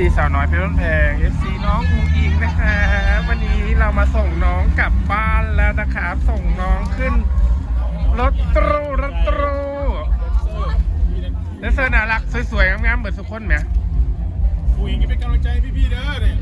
FC สาวน้อยเพชรบ้านแพง FC น้องอุงอิงนะครับวันนี้เรามาส่งน้องกลับบ้านแล้วนะครับ ส่งน้องขึ้นรถตรูรถตรูเลเซอร์น่ารักสวยๆงามๆเหมือนสุกคนไหมผู้หญิงเป็นกำลังใจพี่ๆเด้อเนี่ย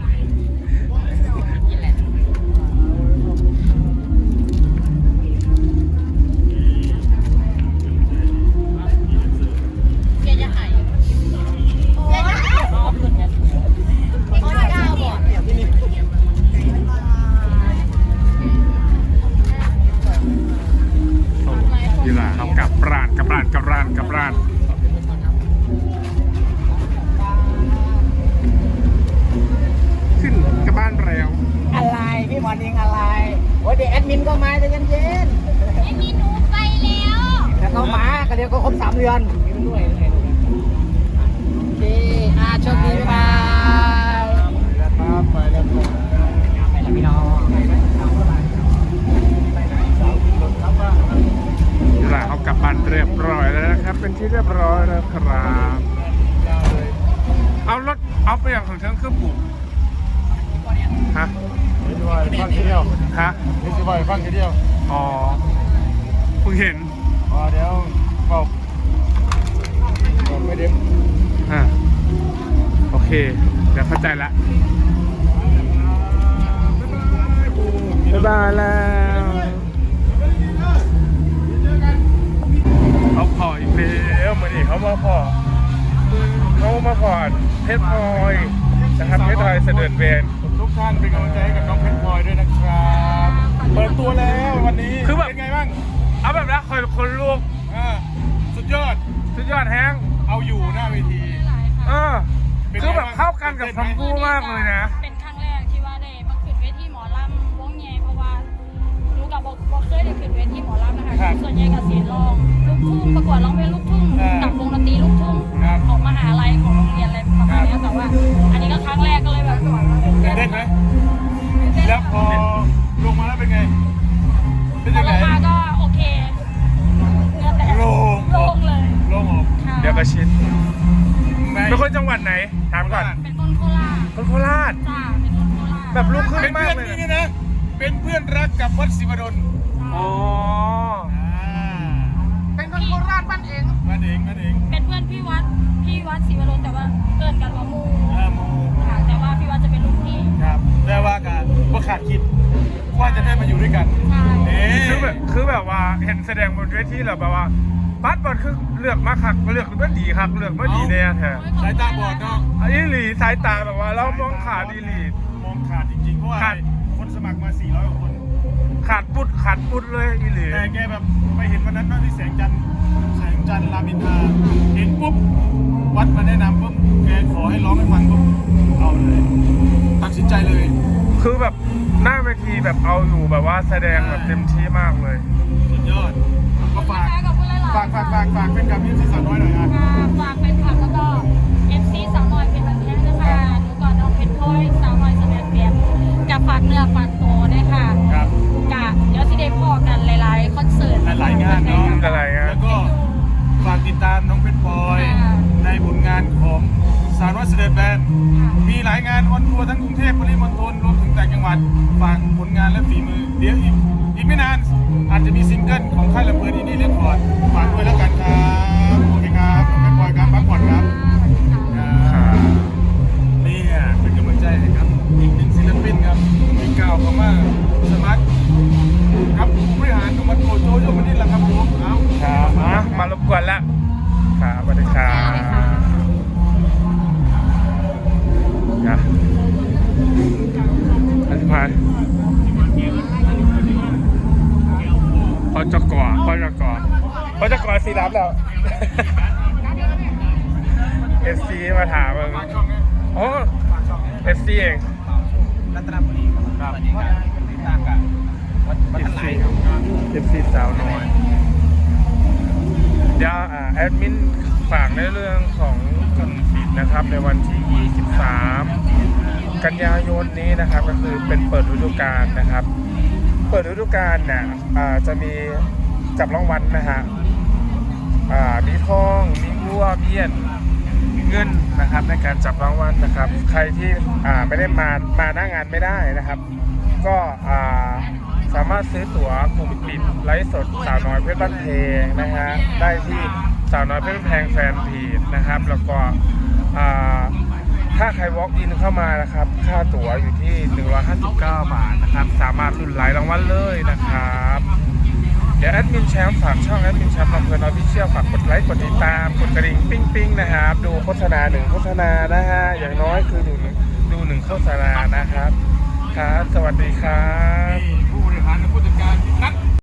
ดือนด้วยโอเคอาโชคดีบ๊ายบายครับไปแล้วครับไปแล้วพี่น้องยีหลาเขากลับบ้านเรียบร้อยแล้วนะครับ เป็นที่เรียบร้อยแล้วครับ เอารถเอาไปอย่างของเชิงเครื่องปลูกฮะเห็นว่าฟังทีเดียวฮะเห็นว่าฟังทีเดียวอ๋อเพิ่งเห็นอ๋อเดี๋ยวบอกบอกไม่ เด็มอ่าโอเค เดี๋ยวเข้าใจละบ๊ายบายแล้วเขาพออีกแล้วเหมือนอีกเขามาพอเขามาพอเพชรพลอยนะครับเพชรพลอยเสด็จเวนทุกท่านเป็นกำลังใจให้กับน้องเพชรพลอยด้วยนะครับเปิดตัวแล้ววันนี้คือแบบเป็นไงบ้างเอาแบบนั้นคนคนลูกอ่าสุดยอด สุดยอดแห้ง เอาอยู่หน้าเวที เออคือแบบเข้ากันกับชมพู่มากเลยนะ เป็นครั้งแรกที่ว่าได้มาขึ้นเวทีหมอลำวงใหญ่เพราะว่าหนูกับบอกบอกเคยได้ขึ้นเวทีหมอลำนะคะส่วนใหญ่กับเสียงร้องลูกทุ่งประกวดร้องเพลงลูกทุ่งกับวงดนตรีลูกทุ่งของมหาลัยของโรงเรียนอะไรประมาณนี้แต่ว่า อันนี้ก็ครั้งแรกก็เลยแบบตื่นเต้นไหม แล้วพอลงมาแล้วเป็นไง เป็นพอยังลไงงมาก็ กค่ะเดี๋ยวกระชิดไม่เป็นคนจังหวัดไหนถามก่อนเป็นคนโคราชคนโคราชจ้าเป็นคนโคราชแบบลูกครึ่งเป็นมาเพื่กอนเลยนี่นะ เป็นเพื่อนรักกับวัดศิวดลอ๋อเป็นคนโคราชบ้านเองมาเองมาเองเป็นเพื่อนพี่วัดพี่วัดศิวรนแต่ว่าเกินกันว่าหมูอาโมค่ะแต่ว่าพี่วัดจะเป็นลูกพี่ครับแต่ว่าการว่าขาดคิดว่าจะได้มาอยู่ด้วยกันใช่เอ๊ะคือแบบคือแบบว่าเห็นแสดงบนเวทีแล้วแบบว่า บัสบอลคือเลือกมาคักเลือกมาดีคักเลือกมาดีแน่แท้สายตาบอดเนาะอันนี้หลีสายตาแบบว่า เรามองขาดดีหลี มองขาดจริงๆเพราะว่าขาด คนสมัครมา 400กว่าคน ขาดปุดขาดปุดเลยอีหลีแต่แกแบบไปเห็นวันนั้นว่าที่แสงจันทร์แสงจันทร์รามอินทราเห็นปุ๊บวัดมาแนะนำปุ๊บแกขอให้ร้องให้ฟังปุ๊บเอาเลย ตัดสินใจเลยคือแบบหน้าเวทีแบบเอาอยู่แบบว่าแสดงแบบเต็มที่มากเลย สุดยอดก็ฝาก กับคุณหลายๆ ฝากฝากฝากฝากเป็นกับพี่ที่สาวน้อยหน่อยอะ ค่ะฝากเป็นผักแล้วก็เอฟซีสาวน้อยเป็นแบบนี้นะคะหนูก่อนน้องเพชรพลอยสาวน้อยสแมนเปียนกับฝากเนื้อฝากตัวด้วยค่ะครับ กะเดี๋ยวสิได้พอกันหลายๆคอนเสิร์ต หลายๆงานเนาะอะไรเงี้ยแล้วก็ฝากติดตามน้องเพชรพลอยค่ะ ในผลงานของสารวัตรเสด็จแบนมีหลายงานออนทัวร์ทั้งกรุงเทพปริมณฑลรวมถึงต่างจังหวัดฝากผลงานและฝีมือ เดี๋ยวอีกอีกไม่นาน อาจจะมีซิงเกิลของค่ายลำเพลินอินดี้เรคคอร์ด ครับสวัสดีครับนะอธิพายพอจะก่อพอจะก่อพอจะก่อสีรับแล้วเอฟซีมาถามมึงโอ้เอฟซีเองรัตนบุรีครับสวัสดีครับติดตามกันวัดวัดทันไหลครับเอ FC สาวน้อย เดี๋ยวอ่าแอดมินฝากในเรื่องของขนมจีนนะครับในวันที่ 23 กันยายนนี้นะครับก็คือเป็นเปิดฤดูกาลนะครับ เปิดฤดูกาลเนี่ยจะมีจับรางวัลนะฮะมีทองมีวัวมีเบี้ยนเงินนะครับในการจับรางวัลนะครับ ใครที่ไม่ได้มามาหน้างานไม่ได้นะครับ ก็ สามารถซื้อตั๋วกลุ่มปิดไลฟ์สดสาวน้อยเพชรบ้านเพลงนะฮะได้ที่สาวน้อยเพชรบ้านแพงแฟนเพจนะครับ แล้วก็ถ้าใคร walk in เข้ามานะครับ ค่าตั๋วอยู่ที่ 159 บาทนะครับ สามารถลุ้นหลายรางวัลเลยนะครับ เดี๋ยวแอดมินแชมป์ฝากช่องแอดมินแชมป์ลำเพลินออฟฟิเชียลฝากกดไลค์กดติดตามกดกระดิ่งปิ้งปิ้งนะครับ ดูโฆษณาหนึ่งโฆษณานะฮะอย่างน้อยคือดูหนึ่งดูหนึ่งโฆษณานะครับครับ สวัสดีครับ